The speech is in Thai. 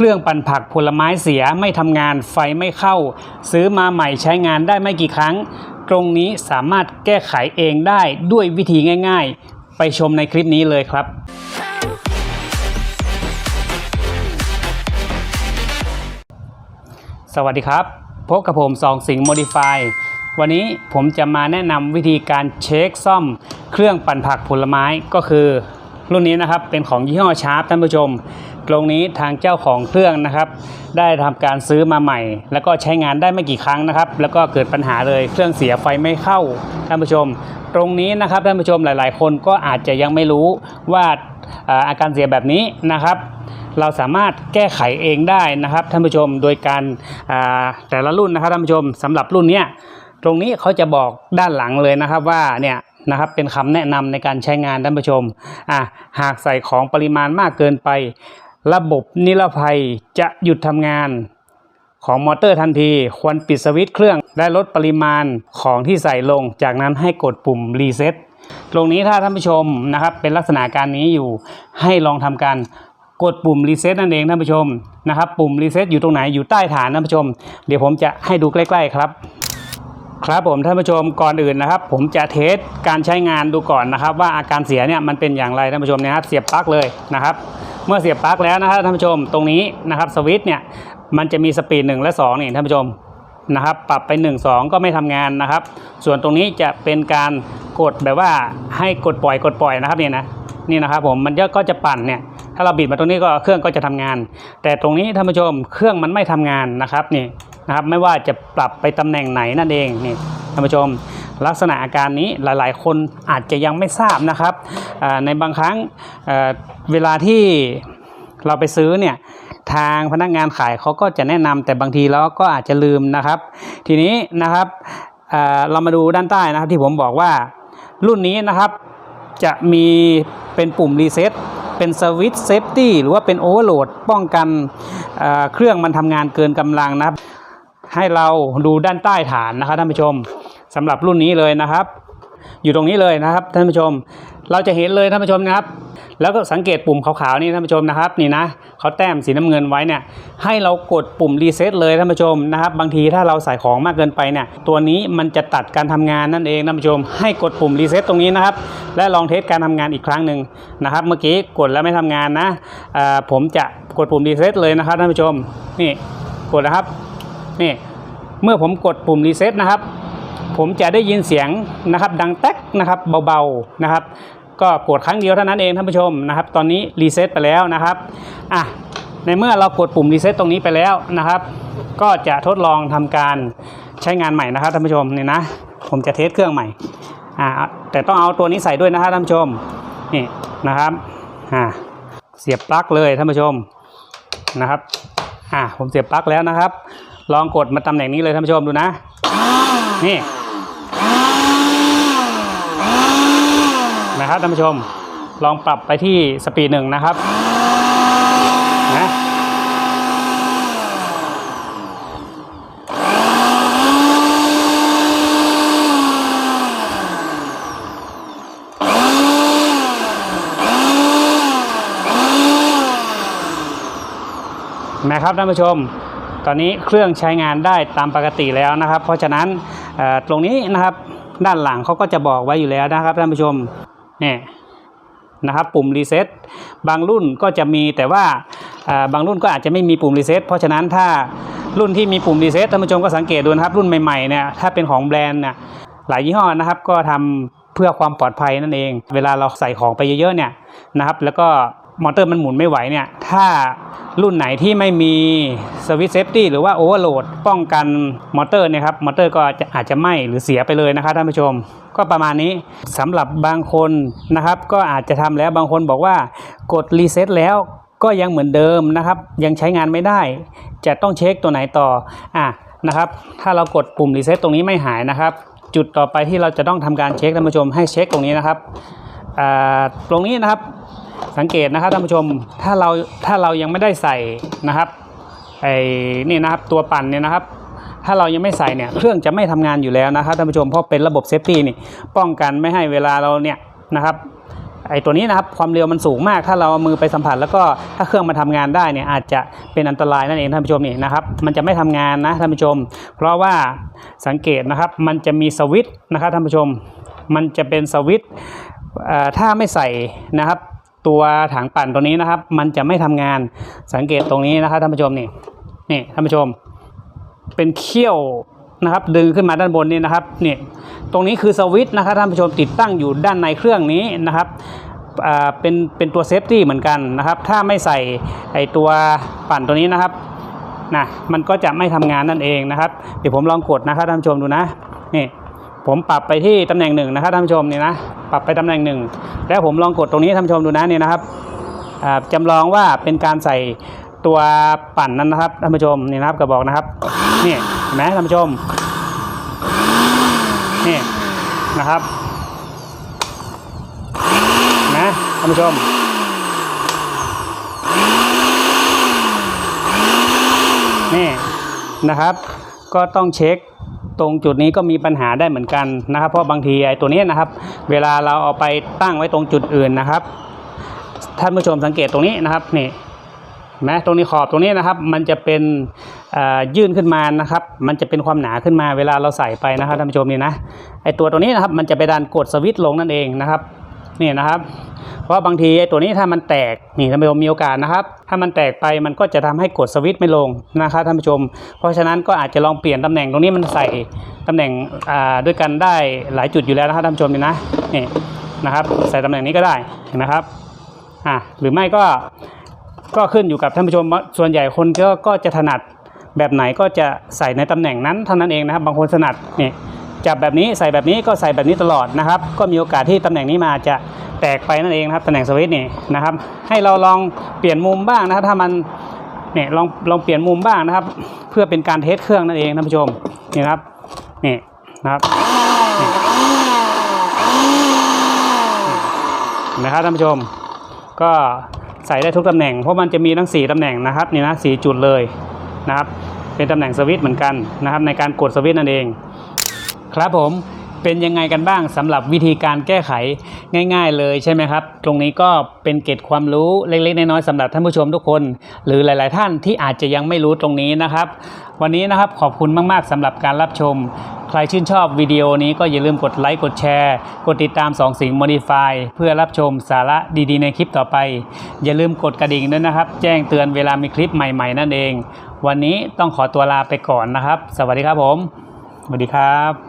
เครื่องปั่นผักผลไม้เสียไม่ทำงานไฟไม่เข้า ซื้อมาใหม่ใช้งานได้ไม่กี่ครั้ง ตรงนี้สามารถแก้ไขเองได้ด้วยวิธีง่าย ๆ ไปชมในคลิปนี้เลยครับสวัสดีครับ พบกับผมสองสิงห์โมดิฟายวันนี้ผมจะมาแนะนำวิธีการเช็คซ่อมเครื่องปั่นผักผลไม้ก็คือ รุ่นนี้นะครับเป็นของยี่ห้อชาร์ปท่านผู้ชม ตรงนี้ทางเจ้าของเครื่องนะครับ ได้ทำการซื้อมาใหม่ แล้วก็ใช้งานได้ไม่กี่ครั้งนะครับ แล้วก็เกิดปัญหาเลยเครื่องเสียไฟไม่เข้าท่านผู้ชม ตรงนี้นะครับท่านผู้ชมหลาย ๆ คนก็อาจจะยังไม่รู้ว่าอาการเสียแบบนี้นะครับเราสามารถแก้ไขเองได้นะครับท่านผู้ชมโดยการแต่ละรุ่นนะครับท่านผู้ชมสำหรับรุ่นนี้ตรงนี้เขาจะบอกด้านหลังเลยนะครับว่าเนี่ยนะครับเป็นคำแนะนำในการใช้งานท่านผู้ชมอะหากใส่ของปริมาณมากเกินไป ระบบนิรภัยจะหยุดทำงานของมอเตอร์ทันที ควรปิดสวิตช์เครื่องและลดปริมาณของที่ใส่ลง จากนั้นให้กดปุ่มรีเซ็ตตรงนี้ถ้าท่านผู้ชมนะครับเป็นลักษณะการนี้อยู่ให้ลองทำการกดปุ่มรีเซ็ตนั่นเองท่านผู้ชมนะครับปุ่มรีเซ็ตอยู่ตรงไหนอยู่ใต้ฐานท่านผู้ชม เดี๋ยวผมจะให้ดูใกล้ ๆ ครับ ครับผมท่านผู้ชมก่อนอื่นนะครับ ผมจะเทสการใช้งานดูก่อนนะครับ ว่าอาการเสียเนี่ยมันเป็นอย่างไรท่านผู้ชมนะครับเสียบปลั๊กเลยนะครับ เมื่อเสียบปลั๊กแล้วนะครับท่านผู้ชมตรงนี้นะครับสวิตช์เนี่ยมันจะมีสปีด1และ2นี่ท่านผู้ชมนะครับปรับไป 1 2 ก็ไม่ทำงานนะครับ ส่วนตรงนี้จะเป็นการกดแบบว่าให้กดปล่อยกดปล่อยนะครับเนี่ยนะนี่นะครับผมมันก็จะปั่นเนี่ยถ้าเราบิดมาตรงนี้ก็เครื่องก็จะทำงาน แต่ตรงนี้ท่านผู้ชมเครื่องมันไม่ทำงานนะครับนี่นะครับไม่ว่าจะปรับไปตำแหน่งไหนนั่นเองนี่ท่านผู้ชม ลักษณะอาการนี้หลายๆ คนอาจจะยังไม่ทราบนะครับในบางครั้งเเวลาที่เราไปซื้อเนี่ยทางพนักงานขายเขาก็จะแนะนำแต่บางทีเราก็อาจจะลืมนะครับ ทีนี้นะครับเเรามาดูด้านใต้นะครับที่ผมบอกว่ารุ่นนี้นะครับจะมีเป็นปุ่มรีเซ็ตเป็นสวิตช์เซฟตี้หรือว่าเป็นโอเวอร์โหลดป้องกันเเครื่องมันทำงานเกินกำลังนะครับ ให้เราดูด้านใต้ฐานนะครับท่านผู้ชม สำหรับรุ่นนี้เลยนะครับ อยู่ตรงนี้เลยนะครับท่านผู้ชม เราจะเห็นเลยท่านผู้ชมนะครับ แล้วก็สังเกตปุ่มขาวๆนี่ท่านผู้ชมนะครับนี่นะเขาแต้มสีน้ำเงินไว้เนี่ยให้เรากดปุ่มรีเซ็ตเลยท่านผู้ชมนะครับ บางทีถ้าเราใส่ของมากเกินไปเนี่ยตัวนี้มันจะตัดการทำงานนั่นเองท่านผู้ชม ให้กดปุ่มรีเซ็ตตรงนี้นะครับ และลองเทสการทำงานอีกครั้งหนึ่งนะครับ เมื่อกี้กดแล้วไม่ทำงานนะผมจะกดปุ่มรีเซ็ตเลยนะครับท่านผู้ชมนี่กดนะครับนี่เมื่อผมกดปุ่มรีเซ็ตนะครับ ผมจะได้ยินเสียงนะครับ ดังแต๊กนะครับเบาๆนะครับ ก็กดครั้งเดียวเท่านั้นเองท่านผู้ชมนะครับ ตอนนี้รีเซ็ตไปแล้วนะครับอะในเมื่อเรากดปุ่มรีเซ็ตตรงนี้ไปแล้วนะครับ ก็จะทดลองทำการใช้งานใหม่นะครับท่านผู้ชมนี่นะผมจะเทสเครื่องใหม่อ่าแต่ต้องเอาตัวนี้ใส่ด้วยนะครับท่านผู้ชมนี่นะครับอ่าเสียบปลั๊กเลยท่านผู้ชมนะครับอ่าผมเสียบปลั๊กแล้วนะครับ ลองกดมาตำแหน่งนี้เลยท่านผู้ชมดูนะนี่ นะครับท่านผู้ชม ลองปรับไปที่สปีดหนึ่งนะครับนะนะครับท่านผู้ชม ตอนนี้เครื่องใช้งานได้ตามปกติแล้วนะครับ เพราะฉะนั้นตรงนี้นะครับด้านหลังเขาก็จะบอกไว้อยู่แล้วนะครับท่านผู้ชม นี่นะครับปุ่มรีเซ็ตบางรุ่นก็จะมีแต่ว่าบางรุ่นก็อาจจะไม่มีปุ่มรีเซ็ตเพราะฉะนั้นถ้ารุ่นที่มีปุ่มรีเซ็ตท่านผู้ชมก็สังเกตดูนะครับรุ่นใหม่ๆเนี่ยถ้าเป็นของแบรนด์น่ยหลายยี่ห้อนะครับก็ทำเพื่อความปลอดภัยนั่นเอง เวลาเราใส่ของไปเยอะๆเนี่ยนะครับ แล้วก็ มอเตอร์มันหมุนไม่ไหวเนี่ย ถ้ารุ่นไหนที่ไม่มีสวิตช์เซฟตี้หรือว่าโอเวอร์โหลดป้องกันมอเตอร์เนี่ยครับ มอเตอร์ก็จะอาจจะไหม้หรือเสียไปเลยนะครับท่านผู้ชม ก็ประมาณนี้สำหรับบางคนนะครับ ก็อาจจะทำแล้วบางคนบอกว่ากดรีเซ็ตแล้วก็ยังเหมือนเดิมนะครับ ยังใช้งานไม่ได้ จะต้องเช็คตัวไหนต่ออะนะครับ ถ้าเรากดปุ่มรีเซ็ตตรงนี้ไม่หายนะครับ จุดต่อไปที่เราจะต้องทำการเช็คท่านผู้ชมให้เช็คตรงนี้นะครับอ่าตรงนี้นะครับ สังเกตนะครับท่านผู้ชมถ้าเราถ้าเรายังไม่ได้ใส่นะครับไอ้นี่นะครับตัวปั่นเนี่ยนะครับ ถ้าเรายังไม่ใส่เนี่ยเครื่องจะไม่ทำงานอยู่แล้วนะครับท่านผู้ชมเพราะเป็นระบบเซฟตี้นี่ป้องกันไม่ให้เวลาเราเนี่ยนะครับไอ้ตัวนี้นะครับความเร็วมันสูงมากถ้าเราเอามือไปสัมผัส แล้วก็ถ้าเครื่องมันทำงานได้เนี่ยอาจจะเป็นอันตรายนั่นเองท่านผู้ชมนี่นะครับมันจะไม่ทำงานนะท่านผู้ชม เพราะว่าสังเกตนะครับมันจะมีสวิตช์นะครับท่านผู้ชม มันจะเป็นสวิตช์ถ้าไม่ใส่นะครับ ตัวถังปั่นตัวนี้นะครับ มันจะไม่ทำงานสังเกตตรงนี้นะครับท่านผู้ชมนี่นี่ท่านผู้ชม เป็นเขี้ยวนะครับ ดึงขึ้นมาด้านบนนี่นะครับนี่ตรงนี้คือสวิตช์นะครับท่านผู้ชมติดตั้งอยู่ด้านในเครื่องนี้นะครับเป็นเป็นตัวเซฟตี้เหมือนกันนะครับ ถ้าไม่ใส่ไอตัวปั่นตัวนี้นะครับนะมันก็จะไม่ทำงานนั่นเองนะครับ เดี๋ยวผมลองกดนะครับท่านผู้ชมดูนะนี่ ผมปรับไปที่ตำแหน่งหนึ่งนะครับท่านผู้ชมนี่นะปรับไปตำแหน่งหนึ่งแล้วผมลองกดตรงนี้ท่านผู้ชมดูนะนี่นะครับอ่าจำลองว่าเป็นการใส่ตัวปั่นนั้นนะครับท่านผู้ชมนี่นะครับกระบอกนะครับนี่เห็นไหมท่านผู้ชมนี่นะครับนะท่านผู้ชมนี่นะครับ ก็ต้องเช็ค ตรงจุดนี้ก็มีปัญหาได้เหมือนกันนะครับ เพราะบางทีไอ้ตัวนี้นะครับ เวลาเราเอาไปตั้งไว้ตรงจุดอื่นนะครับท่านผู้ชมสังเกตตรงนี้นะครับนี่นะตรงนี้ขอบตรงนี้นะครับ มันจะเป็นยื่นขึ้นมานะครับ มันจะเป็นความหนาขึ้นมาเวลาเราใส่ไปนะครับท่านผู้ชมนี่นะไอตัวตัวนี้นะครับมันจะไปดันกดสวิตช์ลงนั่นเองนะครับ นี่นะครับ เพราะบางทีไอ้ตัวนี้ถ้ามันแตกนี่ท่านผู้ชมมีโอกาสนะครับ ถ้ามันแตกไปมันก็จะทำให้กดสวิตช์ไม่ลงนะครับท่านผู้ชม เพราะฉะนั้นก็อาจจะลองเปลี่ยนตำแหน่งตรงนี้มันใส่ตำแหน่งอ่าด้วยกันได้หลายจุดอยู่แล้วนะครับท่านผู้ชมนี่นะนี่นะครับ ใส่ตำแหน่งนี้ก็ได้เห็นไหมครับอ่าหรือไม่ก็ก็ขึ้นอยู่กับท่านผู้ชมส่วนใหญ่คนก็ก็จะถนัดแบบไหนก็จะใส่ในตำแหน่งนั้นเท่านั้นเองนะครับ บางคนถนัดนี่ จับแบบนี้ใส่แบบนี้ก็ใส่แบบนี้ตลอดนะครับ ก็มีโอกาสที่ตำแหน่งนี้มาจะแตกไปนั่นเองนะครับตำแหน่งสวิตช์นี่นะครับ ให้เราลองเปลี่ยนมุมบ้างนะครับ ถ้ามันเนี่ยลองลองเปลี่ยนมุมบ้างนะครับ เพื่อเป็นการเทสเครื่องนั่นเองท่านผู้ชมนี่ครับนี่นะครับนี่นะครับท่านผู้ชม ก็ใส่ได้ทุกตำแหน่งเพราะมันจะมีทั้ง 4ตำแหน่งนะครับนี่นะสีจุดเลยนะครับเป็นตำแหน่งสวิตช์เหมือนกันนะครับในการกดสวิตช์นั่นเอง ครับผมเป็นยังไงกันบ้างสำหรับวิธีการแก้ไขง่าย ๆ เลยใช่ไหมครับ ตรงนี้ก็เป็นเกร็ดความรู้เล็กๆน้อยๆสำหรับท่านผู้ชมทุกคน หรือหลาย ๆ ท่านที่อาจจะยังไม่รู้ตรงนี้นะครับ วันนี้นะครับขอบคุณมากๆสำหรับการรับชม ใครชื่นชอบวิดีโอนี้ก็อย่าลืมกดไลค์กดแชร์ กดติดตาม 2 สิง Modify เพื่อรับชมสาระดีๆ ในคลิปต่อไป อย่าลืมกดกระดิ่งด้วยนะครับ แจ้งเตือนเวลามีคลิปใหม่ ๆ นั่นเอง วันนี้ต้องขอตัวลาไปก่อนนะครับ สวัสดีครับผมสวัสดีครับ